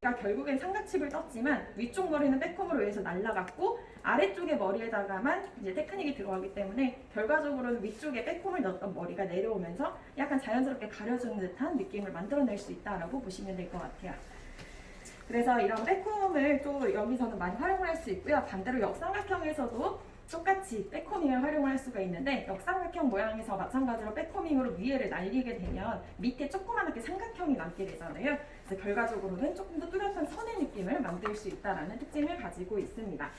그러니까 결국엔 삼각칩을 떴지만 위쪽 머리는 백홈으로 의해서 날라갔고 아래쪽의 머리에다가만 이제 테크닉이 들어가기 때문에 결과적으로는 위쪽에 백홈을 넣었던 머리가 내려오면서 약간 자연스럽게 가려주는 듯한 느낌을 만들어낼 수 있다라고 보시면 될 것 같아요. 그래서 이런 백홈을 또 여기서는 많이 활용을 할 수 있고요. 반대로 역삼각형에서도 똑같이 백호밍을 활용할 수가 있는데 역삼각형 모양에서 마찬가지로 백호밍으로 위에를 날리게 되면 밑에 조그맣게 삼각형이 남게 되잖아요. 그래서 결과적으로는 조금 더 뚜렷한 선의 느낌을 만들 수 있다는 특징을 가지고 있습니다.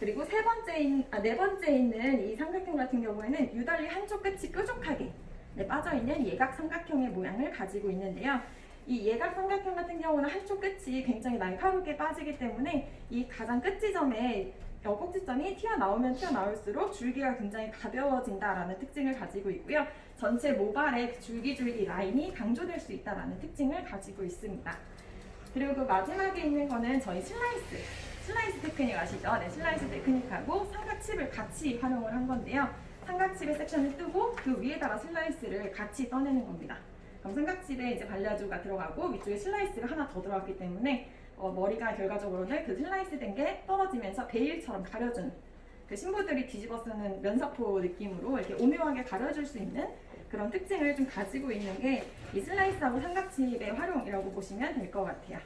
그리고 세 번째, 아, 네 번째 있는 이 삼각형 같은 경우에는 유달리 한쪽 끝이 뾰족하게 네, 빠져 있는 예각 삼각형의 모양을 가지고 있는데요. 이 예각 삼각형 같은 경우는 한쪽 끝이 굉장히 날카롭게 빠지기 때문에 이 가장 끝 지점에 여곡지점이 튀어나오면 튀어나올수록 줄기가 굉장히 가벼워진다라는 특징을 가지고 있고요. 전체 모발의 그 줄기줄기 라인이 강조될 수 있다라는 특징을 가지고 있습니다. 그리고 그 마지막에 있는 거는 저희 슬라이스. 슬라이스 테크닉 아시죠? 네, 슬라이스 테크닉하고 삼각칩을 같이 활용을 한 건데요. 삼각칩의 섹션을 뜨고 그 위에다가 슬라이스를 같이 떠내는 겁니다. 그럼 삼각칩에 이제 발라주가 들어가고 위쪽에 슬라이스가 하나 더 들어갔기 때문에 어, 머리가 결과적으로는 그 슬라이스 된 게 떨어지면서 베일처럼 가려준 그 신부들이 뒤집어 쓰는 면사포 느낌으로 이렇게 오묘하게 가려줄 수 있는 그런 특징을 좀 가지고 있는 게 이 슬라이스하고 삼각칩의 활용이라고 보시면 될 것 같아요.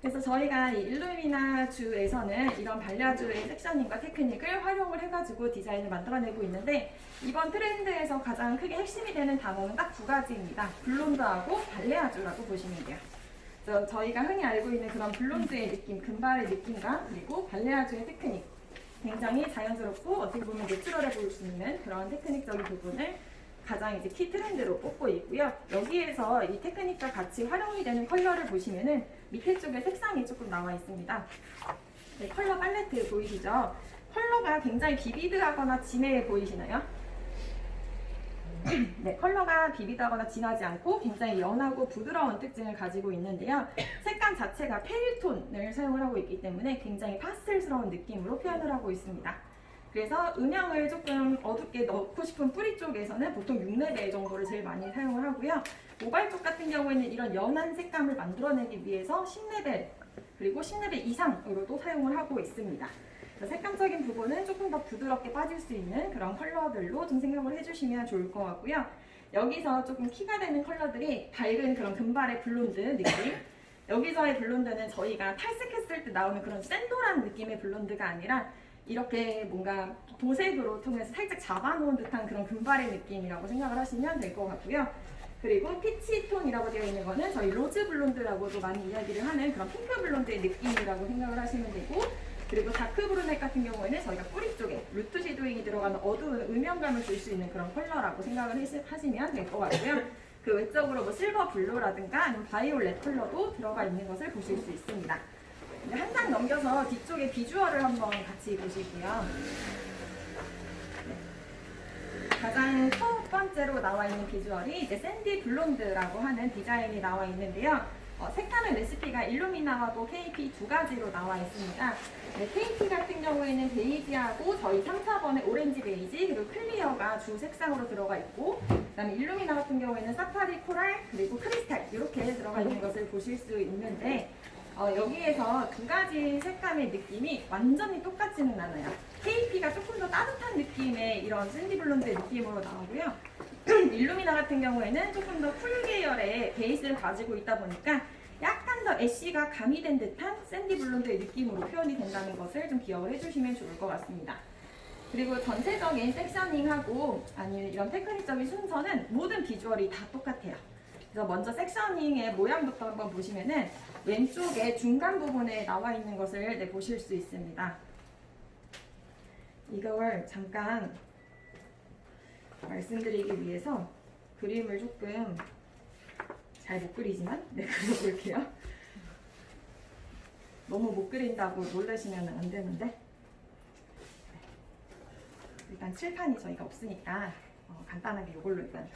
그래서 저희가 이 일루미나 주에서는 이런 발라주의 섹셔닝과 테크닉을 활용을 해가지고 디자인을 만들어내고 있는데 이번 트렌드에서 가장 크게 핵심이 되는 단어는 딱 두 가지입니다. 블론드하고 발레아주라고 보시면 돼요. 그래서 저희가 흔히 알고 있는 그런 블론드의 느낌, 금발의 느낌과 그리고 발레아주의 테크닉 굉장히 자연스럽고 어떻게 보면 내추럴해 보일 수 있는 그런 테크닉적인 부분을 가장 이제 키 트렌드로 뽑고 있고요. 여기에서 이 테크닉과 같이 활용이 되는 컬러를 보시면은 밑에 쪽에 색상이 조금 나와 있습니다. 네, 컬러 팔레트 보이시죠? 컬러가 굉장히 비비드하거나 진해 보이시나요? 네, 컬러가 비비다거나 진하지 않고 굉장히 연하고 부드러운 특징을 가지고 있는데요. 색감 자체가 페일톤을 사용을 하고 있기 때문에 굉장히 파스텔스러운 느낌으로 표현을 하고 있습니다. 그래서 음영을 조금 어둡게 넣고 싶은 뿌리 쪽에서는 보통 6레벨 정도를 제일 많이 사용을 하고요. 모발 쪽 같은 경우에는 이런 연한 색감을 만들어내기 위해서 10레벨 그리고 10레벨 이상으로도 사용을 하고 있습니다. 색감적인 부분은 조금 더 부드럽게 빠질 수 있는 그런 컬러들로 좀 생각을 해주시면 좋을 것 같고요. 여기서 조금 키가 되는 컬러들이 밝은 그런 금발의 블론드 느낌. 여기서의 블론드는 저희가 탈색했을 때 나오는 그런 샌돌한 느낌의 블론드가 아니라 이렇게 뭔가 도색으로 통해서 살짝 잡아놓은 듯한 그런 금발의 느낌이라고 생각을 하시면 될 것 같고요. 그리고 피치 톤이라고 되어 있는 거는 저희 로즈 블론드라고도 많이 이야기를 하는 그런 핑크 블론드의 느낌이라고 생각을 하시면 되고 그리고 다크 브루넷 같은 경우에는 저희가 뿌리 쪽에 루트 섀도잉이 들어가는 어두운 음영감을 줄 수 있는 그런 컬러라고 생각을 하시- 하시면 될 것 같고요. 그 외적으로 뭐 실버 블루라든가 아니면 바이올렛 컬러도 들어가 있는 것을 보실 수 있습니다. 한 장 넘겨서 뒤쪽에 비주얼을 한번 같이 보시고요. 네. 가장 첫 번째로 나와 있는 비주얼이 이제 샌디 블론드라고 하는 디자인이 나와 있는데요. 어, 색감의 레시피가 일루미나하고 KP 두 가지로 나와 있습니다. 네, KP 같은 경우에는 베이지하고 저희 3차번의 오렌지 베이지 그리고 클리어가 주 색상으로 들어가 있고 그다음에 일루미나 같은 경우에는 사파리 코랄 그리고 크리스탈 이렇게 들어가 있는 것을 보실 수 있는데 어, 여기에서 두 가지 색감의 느낌이 완전히 똑같지는 않아요. KP가 조금 더 따뜻한 느낌의 이런 샌디 블론드의 느낌으로 나오고요. 일루미나 같은 경우에는 조금 더 쿨 계열의 베이스를 가지고 있다 보니까 약간 더 애쉬가 가미된 듯한 샌디 블론드의 느낌으로 표현이 된다는 것을 좀 기억을 해주시면 좋을 것 같습니다. 그리고 전체적인 섹셔닝하고 아니면 이런 테크닉적인 순서는 모든 비주얼이 다 똑같아요. 그래서 먼저 섹셔닝의 모양부터 한번 보시면은 왼쪽에 중간 부분에 나와 있는 것을 네, 보실 수 있습니다. 이걸 잠깐 말씀드리기 위해서 그림을 조금 잘 못 그리지만 네 그려볼게요. 너무 못 그린다고 놀라시면 안 되는데 네. 일단 칠판이 저희가 없으니까 어, 간단하게 이걸로 일단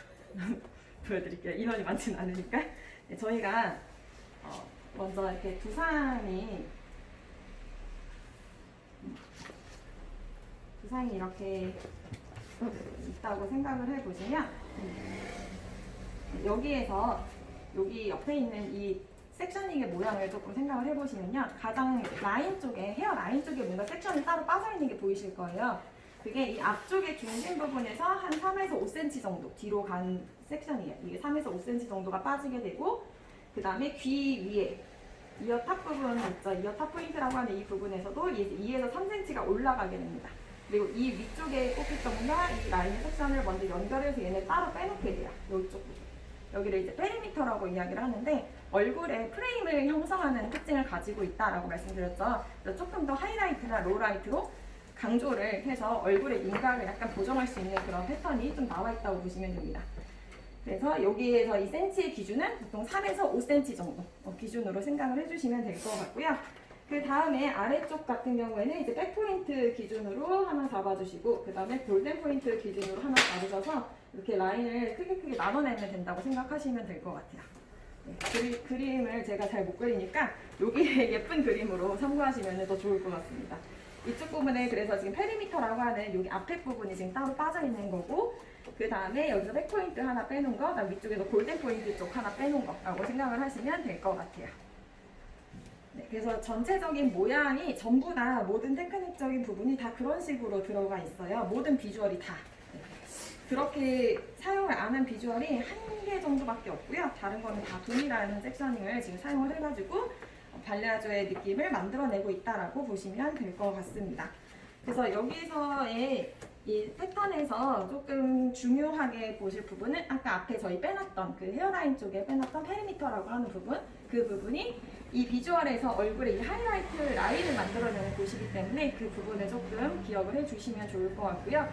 보여드릴게요. 인원이 많지는 않으니까 네, 저희가 어, 먼저 이렇게 두상이 두상이 이렇게 있다고 생각을 해보시면 여기에서 여기 옆에 있는 이 섹셔닝의 모양을 조금 생각을 해보시면요. 가장 라인 쪽에, 헤어 라인 쪽에 뭔가 섹션이 따로 빠져있는 게 보이실 거예요. 그게 이 앞쪽의 중심 부분에서 한 3에서 5cm 정도 뒤로 간 섹션이에요. 이게 3에서 5cm 정도가 빠지게 되고, 그 다음에 귀 위에 이어 탑 부분 있죠. 이어 탑 포인트라고 하는 이 부분에서도 2에서 3cm가 올라가게 됩니다. 그리고 이 위쪽에 꼽힐점과 이 라인 섹션을 먼저 연결해서 얘네 따로 빼놓게 돼요. 이쪽 부분. 여기를 이제 페리미터라고 이야기를 하는데 얼굴에 프레임을 형성하는 특징을 가지고 있다라고 말씀드렸죠. 조금 더 하이라이트나 로라이트로 강조를 해서 얼굴의 윤곽을 약간 보정할 수 있는 그런 패턴이 좀 나와 있다고 보시면 됩니다. 그래서 여기에서 이 센치의 기준은 보통 3에서 5cm 정도 어, 기준으로 생각을 해주시면 될 것 같고요. 그 다음에 아래쪽 같은 경우에는 이제 백포인트 기준으로 하나 잡아주시고 그 다음에 골든 포인트 기준으로 하나 잡으셔서 이렇게 라인을 크게 크게 나눠내면 된다고 생각하시면 될 것 같아요. 네, 그리, 그림을 제가 잘 못 그리니까 여기 예쁜 그림으로 참고하시면 더 좋을 것 같습니다. 이쪽 부분에 그래서 지금 페리미터라고 하는 여기 앞에 부분이 지금 따로 빠져 있는 거고 그 다음에 여기서 백포인트 하나 빼놓은 거, 그다음 위쪽에서 골든 포인트 쪽 하나 빼놓은 거라고 생각을 하시면 될 것 같아요. 네, 그래서 전체적인 모양이 전부 다 모든 테크닉적인 부분이 다 그런 식으로 들어가 있어요. 모든 비주얼이 다. 네. 그렇게 사용을 안 한 비주얼이 한 개 정도밖에 없고요. 다른 거는 다 동일한 섹셔닝을 지금 사용을 해가지고 어, 발레아조의 느낌을 만들어내고 있다라고 보시면 될 것 같습니다. 그래서 여기서의 이 패턴에서 조금 중요하게 보실 부분은 아까 앞에 저희 빼놨던 그 헤어라인 쪽에 빼놨던 페리미터라고 하는 부분 그 부분이 이 비주얼에서 얼굴에 이 하이라이트 라인을 만들어내는 곳이기 때문에 그 부분을 조금 기억을 해주시면 좋을 것 같고요.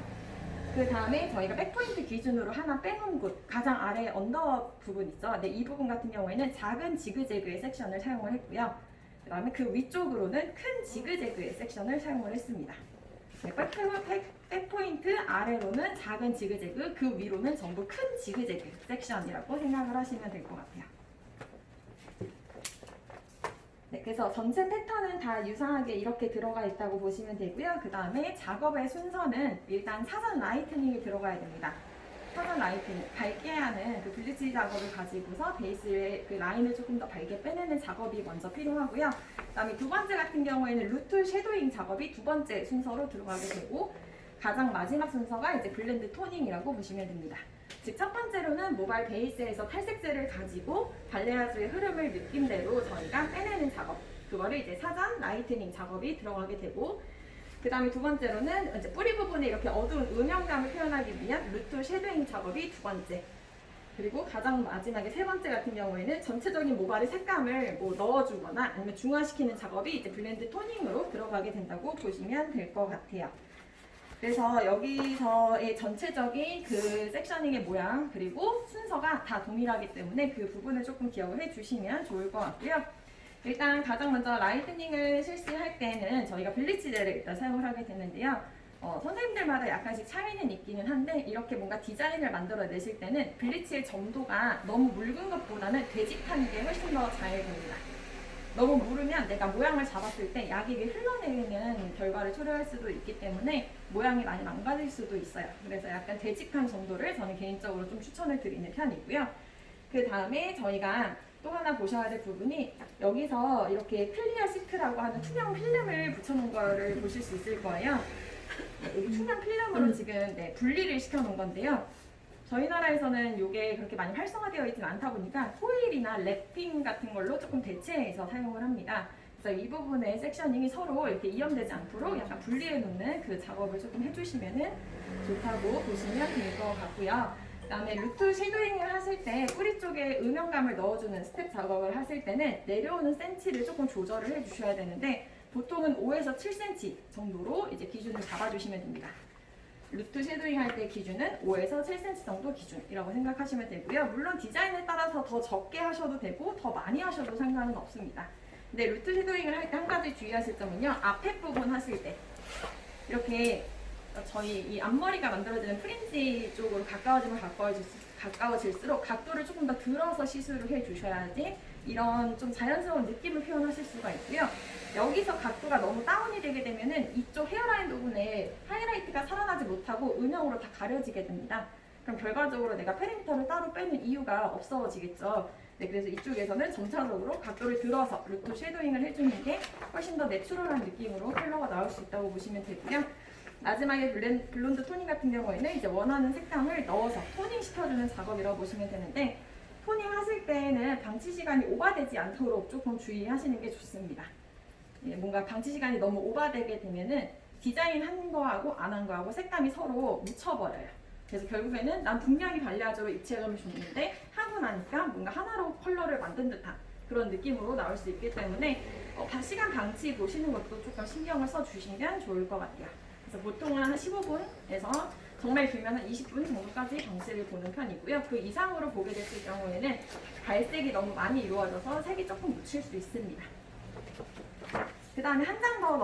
그 다음에 저희가 백포인트 기준으로 하나 빼놓은 곳 가장 아래 언더 부분 있죠. 네, 이 부분 같은 경우에는 작은 지그재그의 섹션을 사용을 했고요. 그 다음에 그 위쪽으로는 큰 지그재그의 섹션을 사용을 했습니다. 네, 백포인트 아래로는 작은 지그재그, 그 위로는 전부 큰 지그재그 섹션이라고 생각을 하시면 될 것 같아요. 네, 그래서 전체 패턴은 다 유사하게 이렇게 들어가 있다고 보시면 되고요. 그 다음에 작업의 순서는 일단 사전 라이트닝이 들어가야 됩니다. 사전 라이트닝, 밝게 하는 그 블리치 작업을 가지고서 베이스의 그 라인을 조금 더 밝게 빼내는 작업이 먼저 필요하고요. 그 다음에 두 번째 같은 경우에는 루트 섀도잉 작업이 두 번째 순서로 들어가게 되고 가장 마지막 순서가 이제 블렌드 토닝이라고 보시면 됩니다. 즉 첫 번째로는 모발 베이스에서 탈색제를 가지고 발레아주의 흐름을 느낌대로 저희가 빼내는 작업 그거를 이제 사전 라이트닝 작업이 들어가게 되고 그 다음에 두 번째로는 이제 뿌리 부분에 이렇게 어두운 음영감을 표현하기 위한 루트 쉐도잉 작업이 두 번째 그리고 가장 마지막에 세 번째 같은 경우에는 전체적인 모발의 색감을 뭐 넣어주거나 아니면 중화시키는 작업이 이제 블렌드 토닝으로 들어가게 된다고 보시면 될 것 같아요. 그래서 여기서의 전체적인 그 섹셔닝의 모양 그리고 순서가 다 동일하기 때문에 그 부분을 조금 기억을 해주시면 좋을 것 같고요. 일단 가장 먼저 라이트닝을 실시할 때는 저희가 블리치제를 일단 사용을 하게 되는데요. 어, 선생님들마다 약간씩 차이는 있기는 한데 이렇게 뭔가 디자인을 만들어 내실 때는 블리치의 점도가 너무 묽은 것보다는 되직한 게 훨씬 더 잘 됩니다. 너무 무르면 내가 모양을 잡았을 때 약이 흘러내리는 결과를 초래할 수도 있기 때문에 모양이 많이 망가질 수도 있어요. 그래서 약간 되직한 정도를 저는 개인적으로 좀 추천을 드리는 편이고요. 그 다음에 저희가 또 하나 보셔야 될 부분이 여기서 이렇게 클리어 시트라고 하는 투명 필름을 붙여놓은 거를 보실 수 있을 거예요. 네, 투명 필름으로 지금 네, 분리를 시켜놓은 건데요. 저희 나라에서는 이게 그렇게 많이 활성화되어 있지 않다 보니까 포일이나 랩핑 같은 걸로 조금 대체해서 사용을 합니다. 그래서 이 부분의 섹셔닝이 서로 이렇게 이염되지 않도록 약간 분리해 놓는 그 작업을 조금 해주시면 좋다고 보시면 될 것 같고요. 그다음에 루트 쉐도잉을 하실 때 뿌리 쪽에 음영감을 넣어주는 스텝 작업을 하실 때는 내려오는 센치를 조금 조절을 해주셔야 되는데 보통은 5에서 7cm 정도로 이제 기준을 잡아주시면 됩니다. 루트 쉐도잉 할 때 기준은 5에서 7cm 정도 기준이라고 생각하시면 되고요. 물론 디자인에 따라서 더 적게 하셔도 되고 더 많이 하셔도 상관은 없습니다. 근데 루트 쉐도잉을 할 때 한 가지 주의하실 점은요. 앞에 부분 하실 때 이렇게 저희 이 앞머리가 만들어지는 프린지 쪽으로 가까워지면 가까워질, 가까워질수록 각도를 조금 더 들어서 시술을 해 주셔야지 이런 좀 자연스러운 느낌을 표현하실 수가 있고요. 여기서 각도가 너무 다운이 되게 되면은 이쪽 헤어라인 부분에 하이라이트가 살아나지 못하고 음영으로 다 가려지게 됩니다. 그럼 결과적으로 내가 페리미터를 따로 빼는 이유가 없어지겠죠. 네, 그래서 이쪽에서는 점차적으로 각도를 들어서 루트 쉐도잉을 해주는 게 훨씬 더 내추럴한 느낌으로 컬러가 나올 수 있다고 보시면 되고요. 마지막에 블렌, 블론드 토닝 같은 경우에는 이제 원하는 색감을 넣어서 토닝 시켜주는 작업이라고 보시면 되는데 토닝 하실 때는 방치 시간이 오버되지 않도록 조금 주의하시는 게 좋습니다. 예, 뭔가 방치 시간이 너무 오버되게 되면은 디자인 한 거하고 안 한 거하고 색감이 서로 묻혀버려요. 그래서 결국에는 난 분명히 발레아조로 입체감을 줬는데 하고 나니까 뭔가 하나로 컬러를 만든 듯한 그런 느낌으로 나올 수 있기 때문에 어, 바- 시간 방치 보시는 것도 조금 신경을 써주시면 좋을 것 같아요. 그래서 보통은 한 15분에서 정말 길면 한 20분 정도까지 방치를 보는 편이고요. 그 이상으로 보게 됐을 경우에는 발색이 너무 많이 이루어져서 색이 조금 묻힐 수 있습니다. 그 다음에 한 장 더